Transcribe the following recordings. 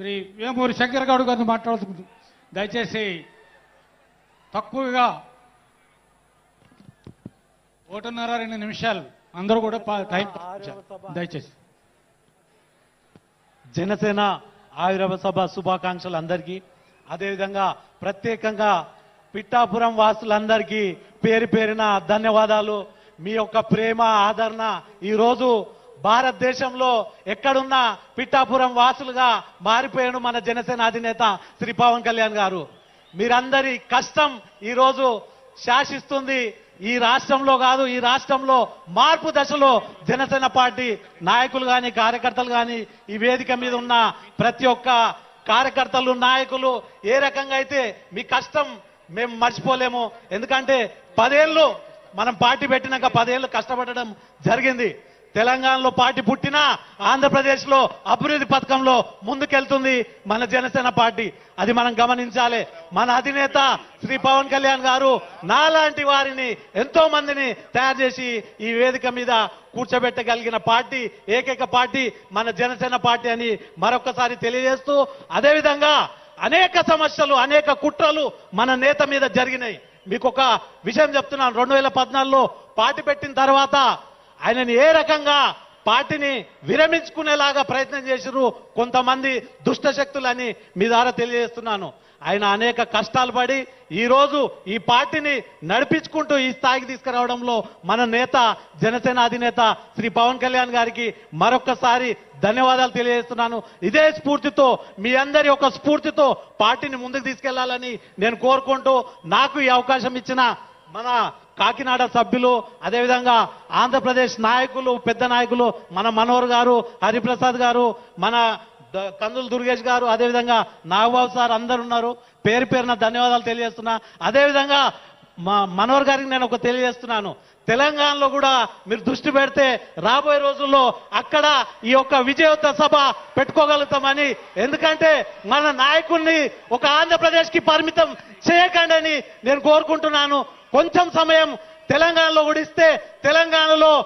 శ్రీ వేమూరి శంకర్ గౌడ్ గారిని మాట్లాడుతుంది దయచేసి తక్కువగా ఒకటిన్నర రెండు నిమిషాలు అందరూ కూడా టైం. దయచేసి. జనసేన ఆవిర్భావ సభ శుభాకాంక్షలు అందరికీ. అదేవిధంగా ప్రత్యేకంగా పిట్టాపురం వాసులందరికీ పేరు పేరిన ధన్యవాదాలు. మీ యొక్క ప్రేమ ఆదరణ ఈరోజు భారతదేశంలో ఎక్కడున్నా పిట్టాపురం వాసులుగా మారిపోయాడు మన జనసేన అధినేత శ్రీ పవన్ కళ్యాణ్ గారు. మీరందరి కష్టం ఈరోజు శాసిస్తుంది. ఈ రాష్ట్రంలో కాదు ఈ రాష్ట్రంలో మార్పు దశలో జనసేన పార్టీ నాయకులు కానీ కార్యకర్తలు కానీ ఈ వేదిక మీద ఉన్న ప్రతి ఒక్క కార్యకర్తలు నాయకులు ఏ రకంగా అయితే మీ కష్టం మేము మర్చిపోలేము. ఎందుకంటే పదేళ్ళు మనం పార్టీ పెట్టినాక పదేళ్ళు కష్టపడడం జరిగింది. తెలంగాణలో పార్టీ పుట్టినా ఆంధ్రప్రదేశ్లో అభివృద్ధి పథకంలో ముందుకెళ్తుంది మన జనసేన పార్టీ. అది మనం గమనించాలి. మన అధినేత శ్రీ పవన్ కళ్యాణ్ గారు నాలాంటి వారిని ఎంతో మందిని తయారు చేసి ఈ వేదిక మీద కూర్చోబెట్టగలిగిన పార్టీ ఏకైక పార్టీ మన జనసేన పార్టీ అని మరొకసారి తెలియజేస్తూ అదేవిధంగా అనేక సమస్యలు అనేక కుట్రలు మన నేత మీద జరిగినాయి. మీకు ఒక విషయం చెప్తున్నాను. రెండు వేల పద్నాలుగులో పార్టీ పెట్టిన తర్వాత ఆయనని ఏ రకంగా పార్టీని విరమించుకునేలాగా ప్రయత్నం చేసిరు కొంతమంది దుష్ట శక్తులని మీ ద్వారా తెలియజేస్తున్నాను. ఆయన అనేక కష్టాలు పడి ఈరోజు ఈ పార్టీని నడిపించుకుంటూ ఈ స్థాయికి తీసుకురావడంలో మన నేత జనసేన అధినేత శ్రీ పవన్ కళ్యాణ్ గారికి మరొకసారి ధన్యవాదాలు తెలియజేస్తున్నాను. ఇదే స్ఫూర్తితో మీ అందరి యొక్క స్ఫూర్తితో పార్టీని ముందుకు తీసుకెళ్ళాలని నేను కోరుకుంటూ నాకు ఈ అవకాశం ఇచ్చిన మన కాకినాడ సభ్యులు అదేవిధంగా ఆంధ్రప్రదేశ్ నాయకులు పెద్ద నాయకులు మన మనోహర్ గారు హరిప్రసాద్ గారు మన కందులు దుర్గేష్ గారు అదేవిధంగా నాగబాబు సార్ అందరు ఉన్నారు పేరు పేరున ధన్యవాదాలు తెలియజేస్తున్నా. అదేవిధంగా మా మనోహర్ గారికి నేను ఒక తెలియజేస్తున్నాను. తెలంగాణలో కూడా మీరు దృష్టి పెడితే రాబోయే రోజుల్లో అక్కడ ఈ యొక్క విజయోత్సవ సభ పెట్టుకోగలుగుతామని. ఎందుకంటే మన నాయకుణ్ణి ఒక ఆంధ్రప్రదేశ్కి పరిమితం చేయకండి అని నేను కోరుకుంటున్నాను. కొంచెం సమయం తెలంగాణలో కూడా ఇస్తే తెలంగాణలో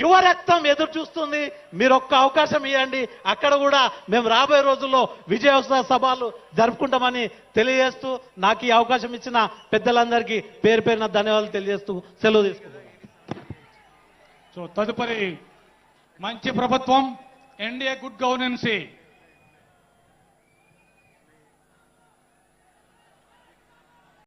యువ రక్తం ఎదురు చూస్తుంది. మీరు ఒక్క అవకాశం ఇవ్వండి అక్కడ కూడా మేము రాబోయే రోజుల్లో విజయోత్సవ సభలు జరుపుకుంటామని తెలియజేస్తూ నాకు ఈ అవకాశం ఇచ్చిన పెద్దలందరికీ పేరు పేరున ధన్యవాదాలు తెలియజేస్తూ సెలవు తీసుకుంటున్నాను. సో తదుపరి మంచి ప్రభుత్వం ఎన్డీఏ గుడ్ గవర్నెన్సీ.